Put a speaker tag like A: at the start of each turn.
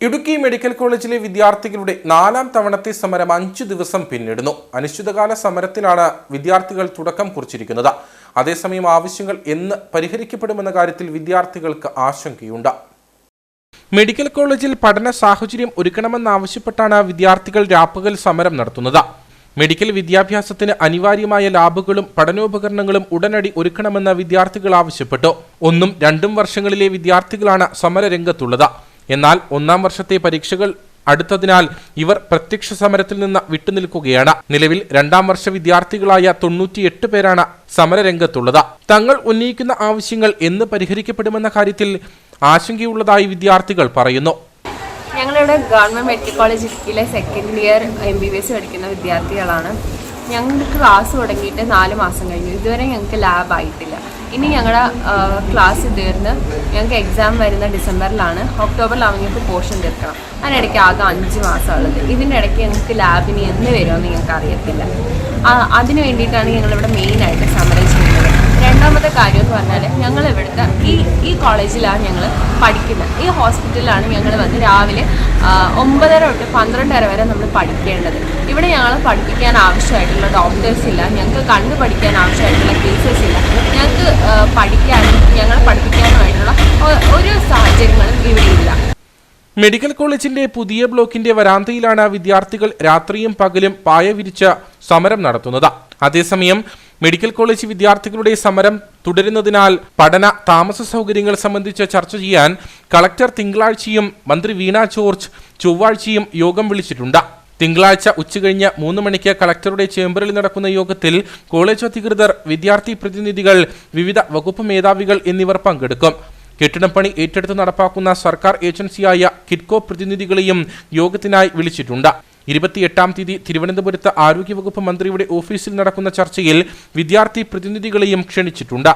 A: Idukki medical കോളേജിലെ വിദ്യാർത്ഥികളുടെ നാലാം തവണത്തെ സമരം അഞ്ചു ദിവസം പിന്നിടുന്നു. അനിശ്ചിതകാല സമരത്തിലാണ് വിദ്യാർത്ഥികൾ തുടക്കം കുറിച്ചിരിക്കുന്നത്. അതേസമയം ആവശ്യങ്ങൾ എന്ന് പരിഹരിക്കപ്പെടുമെന്ന കാര്യത്തിൽ വിദ്യാർത്ഥികൾക്ക് ആശങ്കയുണ്ട്. മെഡിക്കൽ കോളേജിൽ പഠന സാഹചര്യം ഒരുക്കണമെന്നാവശ്യപ്പെട്ടാണ് വിദ്യാർത്ഥികൾ രാപ്പകൽ സമരം നടത്തുന്നത്. മെഡിക്കൽ വിദ്യാഭ്യാസത്തിന് അനിവാര്യമായ ലാബുകളും പഠനോപകരണങ്ങളും ഉടനടി ഒരുക്കണമെന്ന് വിദ്യാർത്ഥികൾ ആവശ്യപ്പെട്ടു. ഒന്നും രണ്ടും വർഷങ്ങളിലെ വിദ്യാർത്ഥികളാണ് സമരരംഗത്തുള്ളത്. എന്നാൽ ഒന്നാം വർഷത്തെ പരീക്ഷകൾ അടുത്തതിനാൽ ഇവർ പ്രത്യക്ഷ സമരത്തിൽ നിന്ന് വിട്ടുനിൽക്കുകയാണ്. നിലവിൽ രണ്ടാം വർഷ വിദ്യാർത്ഥികളായ തൊണ്ണൂറ്റിയെട്ട് പേരാണ് സമരരംഗത്തുള്ളത്. തങ്ങൾ ഉന്നയിക്കുന്ന ആവശ്യങ്ങൾ എന്ന് പരിഹരിക്കപ്പെടുമെന്ന കാര്യത്തിൽ ആശങ്കയുള്ളതായി വിദ്യാർത്ഥികൾ പറയുന്നു.
B: ഞങ്ങളിവിടെ ഗവൺമെന്റ് മെഡിക്കൽ കോളേജ് ഇടുക്കിയിലെ second year M B B S പഠിക്കുന്ന വിദ്യാർത്ഥികളാണ്. ഞങ്ങൾക്ക് ക്ലാസ് തുടങ്ങിയിട്ട് നാല് മാസം കഴിഞ്ഞു. ഇതുവരെ ഞങ്ങൾക്ക് ലാബ് ആയിട്ടില്ല. ഇനി ഞങ്ങളുടെ ക്ലാസ് തീർന്ന് ഞങ്ങൾക്ക് എക്സാം വരുന്ന ഡിസംബറിലാണ്. ഒക്ടോബറിലാവും ഞങ്ങൾക്ക് പോർഷൻ തീർക്കണം. അതിനിടയ്ക്ക് ആകെ അഞ്ച് മാസമുള്ളത് ഇതിന്റെ ഇടയ്ക്ക് ഞങ്ങൾക്ക് ലാബിന് എന്ന് വരുമെന്ന് ഞങ്ങൾക്ക് അറിയത്തില്ല. അതിന് വേണ്ടിയിട്ടാണ് ഞങ്ങളിവിടെ മെയിനായിട്ട് സമരം ചെയ്യുന്നത്. രണ്ടാമത്തെ കാര്യം എന്ന് പറഞ്ഞാൽ ഞങ്ങൾ ഇവിടുത്തെ ഈ ഈ കോളേജിലാണ് ഞങ്ങൾ പഠിക്കുന്നത് ഈ ഹോസ്പിറ്റലിലാണ് ഞങ്ങൾ വന്ന് രാവിലെ ഒമ്പതര തൊട്ട് പന്ത്രണ്ടര വരെ നമ്മൾ പഠിക്കേണ്ടത്. ഇവിടെ ഞങ്ങൾ പഠിപ്പിക്കാൻ ആവശ്യമായിട്ടുള്ള ഡോക്ടേഴ്സ് ഇല്ല. ഞങ്ങൾക്ക് കണ്ടു പഠിക്കാൻ ആവശ്യമായിട്ടുള്ള കേസസ് ഇല്ല. ഞങ്ങൾക്ക് പഠിക്കാനും ഞങ്ങൾ പഠിപ്പിക്കാനുമായിട്ടുള്ള ഒരു സാഹചര്യങ്ങളും ഇവിടെ ഇല്ല.
A: മെഡിക്കൽ കോളേജിന്റെ പുതിയ ബ്ലോക്കിന്റെ വരാന്തയിലാണ് വിദ്യാർത്ഥികൾ രാത്രിയും പകലും പായ വിരിച്ച സമരം നടത്തുന്നത്. അതേസമയം മെഡിക്കൽ കോളേജ് വിദ്യാർത്ഥികളുടെ സമരം തുടരുന്നതിനാൽ പഠന താമസ സൗകര്യങ്ങൾ സംബന്ധിച്ച് ചർച്ച ചെയ്യാൻ കളക്ടർ തിങ്കളാഴ്ചയും മന്ത്രി വീണ ജോർജ് ചൊവ്വാഴ്ചയും യോഗം വിളിച്ചിട്ടുണ്ട്. തിങ്കളാഴ്ച ഉച്ചകഴിഞ്ഞ് മൂന്ന് മണിക്ക് കളക്ടറുടെ ചേംബറിൽ നടക്കുന്ന യോഗത്തിൽ കോളേജ് അധികൃതർ വിദ്യാർത്ഥി പ്രതിനിധികൾ വിവിധ വകുപ്പ് മേധാവികൾ എന്നിവർ പങ്കെടുക്കും. കെട്ടിടം പണി ഏറ്റെടുത്ത് നടപ്പാക്കുന്ന സർക്കാർ ഏജൻസിയായ കിറ്റ്കോ പ്രതിനിധികളെയും യോഗത്തിനായി വിളിച്ചിട്ടുണ്ട്. ഇരുപത്തിയെട്ടാം തീയതി തിരുവനന്തപുരത്ത് ആരോഗ്യവകുപ്പ് മന്ത്രിയുടെ ഓഫീസിൽ നടക്കുന്ന ചർച്ചയിൽ വിദ്യാർത്ഥി പ്രതിനിധികളെയും ക്ഷണിച്ചിട്ടുണ്ട്.